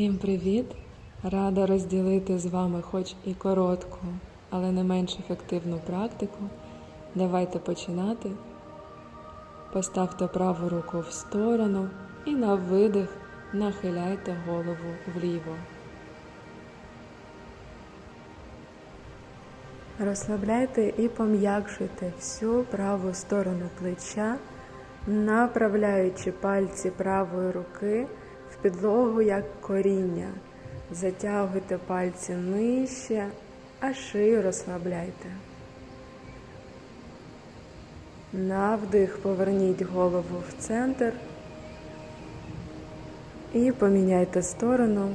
Всім привіт! Рада розділити з вами хоч і коротку, але не менш ефективну практику. Давайте починати. Поставте праву руку в сторону і на видих нахиляйте голову вліво. Розслабляйте і пом'якшуйте всю праву сторону плеча, направляючи пальці правої руки підлогу як коріння. Затягуйте пальці нижче, а шию розслабляйте. На вдих поверніть голову в центр і поміняйте сторону.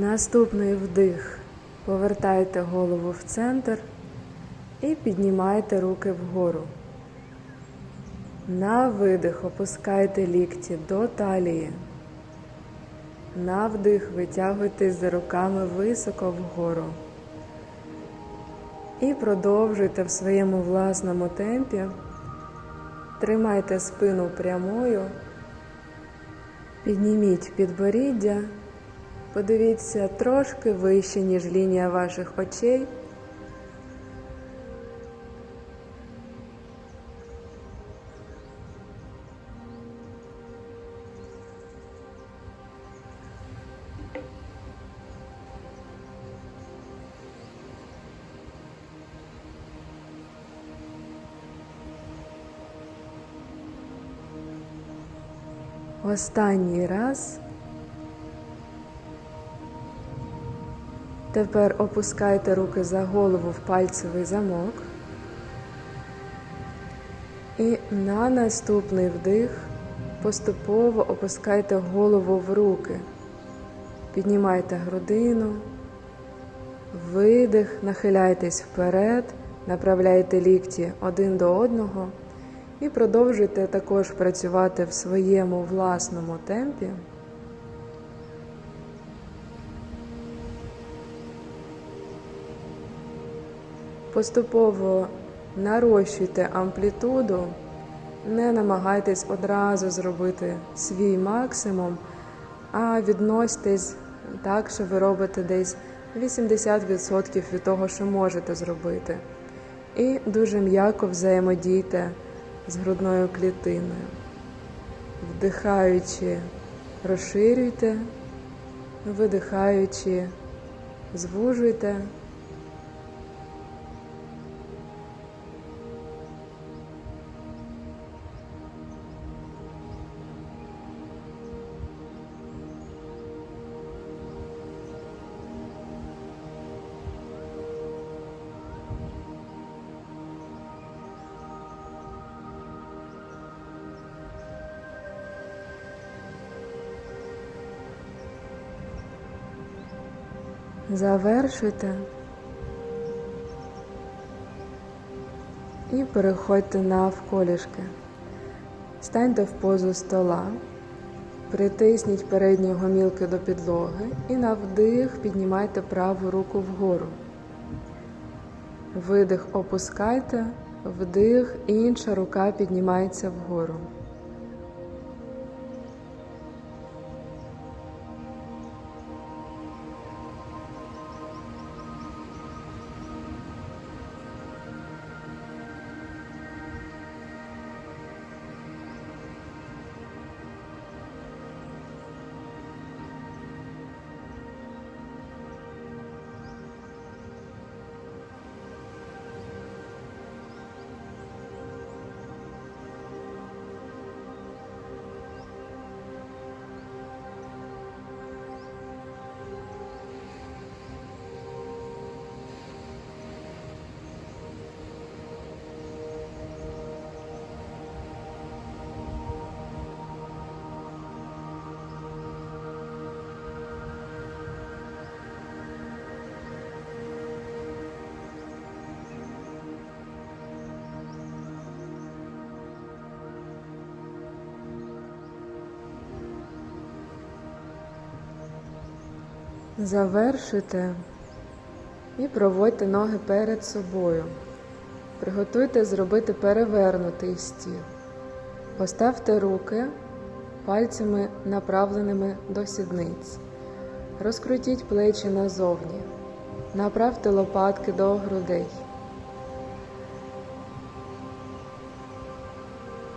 Наступний вдих. Повертайте голову в центр і піднімайте руки вгору. На видих опускайте лікті до талії. На вдих витягуйтесь за руками високо вгору. І продовжуйте в своєму власному темпі. Тримайте спину прямою, підніміть підборіддя. Подивіться трошки вище, ніж лінія ваших очей. Останній раз. Тепер опускайте руки за голову в пальцевий замок. І на наступний вдих поступово опускайте голову в руки. Піднімайте грудину, видих, нахиляйтесь вперед, направляйте лікті один до одного і продовжуйте також працювати в своєму власному темпі. Поступово нарощуйте амплітуду, не намагайтесь одразу зробити свій максимум, а відносьтесь так, що ви робите десь 80% від того, що можете зробити. І дуже м'яко взаємодійте з грудною клітиною. Вдихаючи, розширюйте, видихаючи, звужуйте. Завершуйте і переходьте навколішки. Станьте в позу стола, притисніть передні гомілки до підлоги і на вдих піднімайте праву руку вгору. Видих опускайте, вдих, інша рука піднімається вгору. Завершуйте і проводьте ноги перед собою. Приготуйте зробити перевернутий стіл. Поставте руки пальцями направленими до сідниць. Розкрутіть плечі назовні. Направте лопатки до грудей.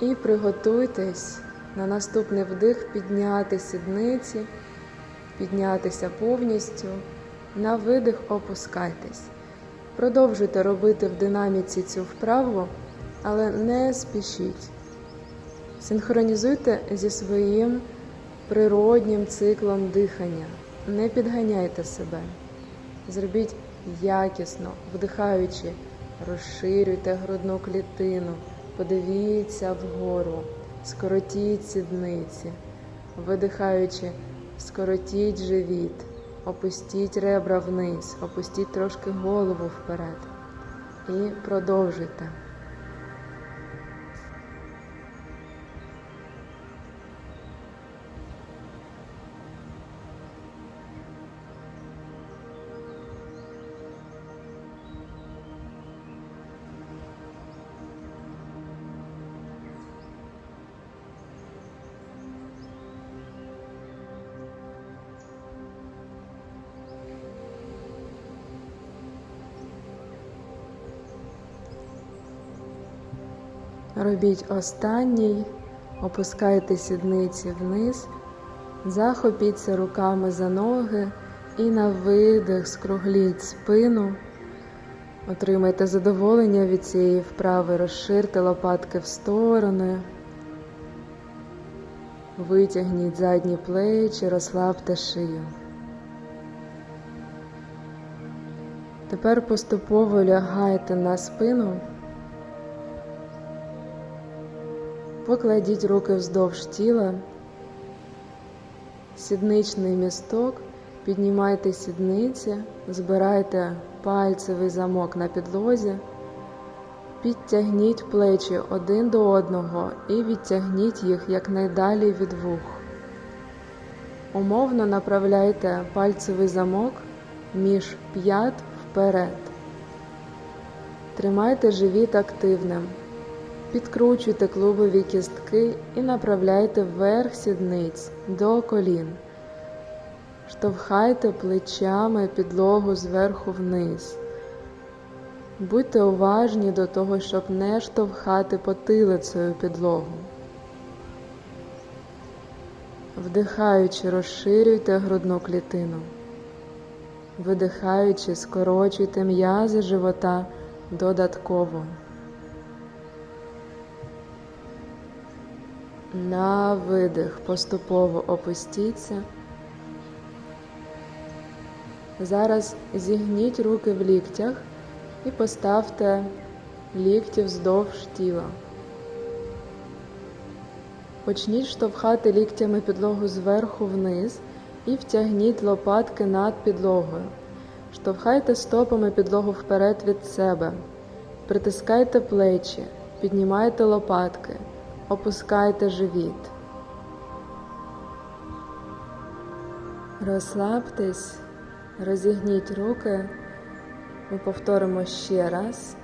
І приготуйтесь на наступний вдих підняти сідниці, піднятися повністю. На видих опускайтесь. Продовжуйте робити в динаміці цю вправу, але не спішіть. Синхронізуйте зі своїм природнім циклом дихання. Не підганяйте себе. Зробіть якісно, вдихаючи, розширюйте грудну клітину, подивіться вгору, скоротіть сідниці, видихаючи, скоротіть живіт, опустіть ребра вниз, опустіть трошки голову вперед. І продовжуйте. Робіть останній, опускайте сідниці вниз, захопіться руками за ноги і на видих скругліть спину. Отримайте задоволення від цієї вправи, розширте лопатки в сторони, витягніть задні плечі, розслабте шию. Тепер поступово лягайте на спину. Покладіть руки вздовж тіла, сідничний місток, піднімайте сідниці, збирайте пальцевий замок на підлозі, підтягніть плечі один до одного і відтягніть їх якнайдалі від вух. Умовно направляйте пальцевий замок між п'ят вперед. Тримайте живіт активним. Підкручуйте клубові кістки і направляйте вверх сідниць до колін. Штовхайте плечами підлогу зверху вниз. Будьте уважні до того, щоб не штовхати потилицею підлогу. Вдихаючи, розширюйте грудну клітину. Видихаючи, скорочуйте м'язи живота додатково. На видих поступово опустіться. Зараз зігніть руки в ліктях і поставте лікті вздовж тіла. Почніть штовхати ліктями підлогу зверху вниз і втягніть лопатки над підлогою. Штовхайте стопами підлогу вперед від себе. Притискайте плечі, піднімайте лопатки. Опускайте живіт. Розслабтесь, розігніть руки. Ми повторимо ще раз.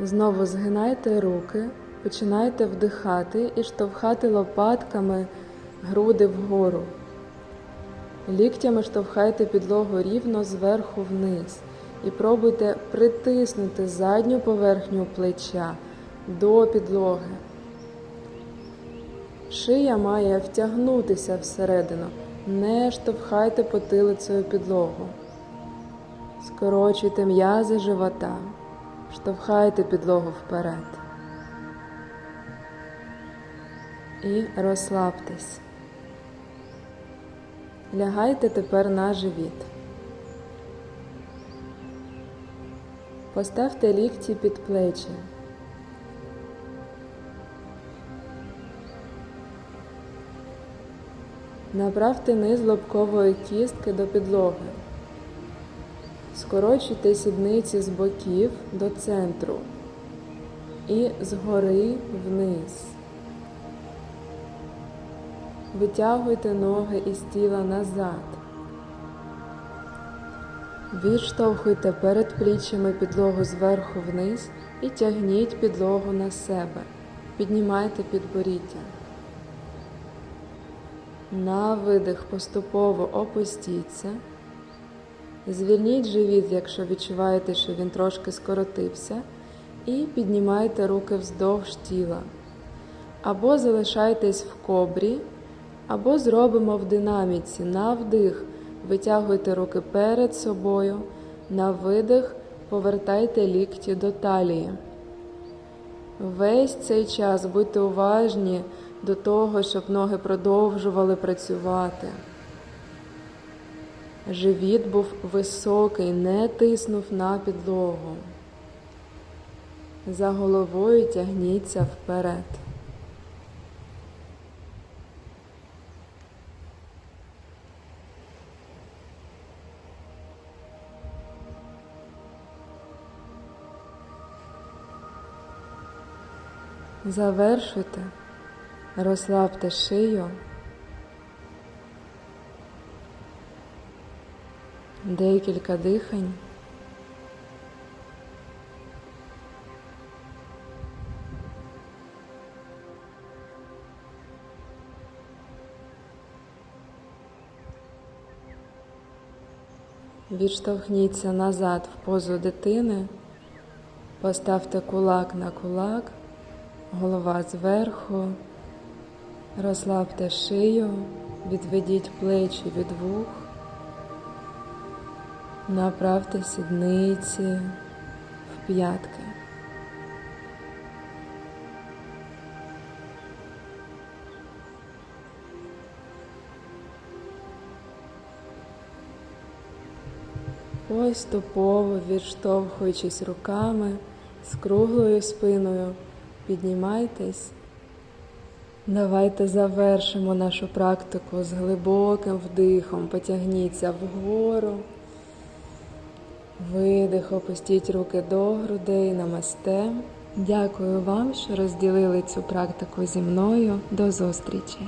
Знову згинайте руки, починайте вдихати і штовхати лопатками груди вгору. Ліктями штовхайте підлогу рівно зверху вниз і пробуйте притиснути задню поверхню плеча до підлоги. Шия має втягнутися всередину, не штовхайте потилицею підлогу. Скорочуйте м'язи живота, штовхайте підлогу вперед. І розслабтесь. Лягайте тепер на живіт. Поставте лікті під плечі. Направте низ лобкової кістки до підлоги. Скорочуйте сідниці з боків до центру і згори вниз. Витягуйте ноги із тіла назад. Відштовхуйте перед пліччями підлогу зверху вниз і тягніть підлогу на себе. Піднімайте підборіддя. На видих поступово опустіться. Звільніть живіт, якщо відчуваєте, що він трошки скоротився, і піднімайте руки вздовж тіла. Або залишайтесь в кобрі, або зробимо в динаміці на вдих. Витягуйте руки перед собою, на видих повертайте лікті до талії. Весь цей час будьте уважні до того, щоб ноги продовжували працювати. Живіт був високий, не тиснув на підлогу. За головою тягніться вперед. Завершуйте, розслабте шию. Декілька дихань. Відштовхніться назад в позу дитини, поставте кулак на кулак, голова зверху, розслабте шию, відведіть плечі від вух, направте сідниці в п'ятки. Поступово відштовхуючись руками з круглою спиною, піднімайтесь. Давайте завершимо нашу практику з глибоким вдихом. Потягніться вгору. Видих, опустіть руки до грудей, намасте. Дякую вам, що розділили цю практику зі мною. До зустрічі!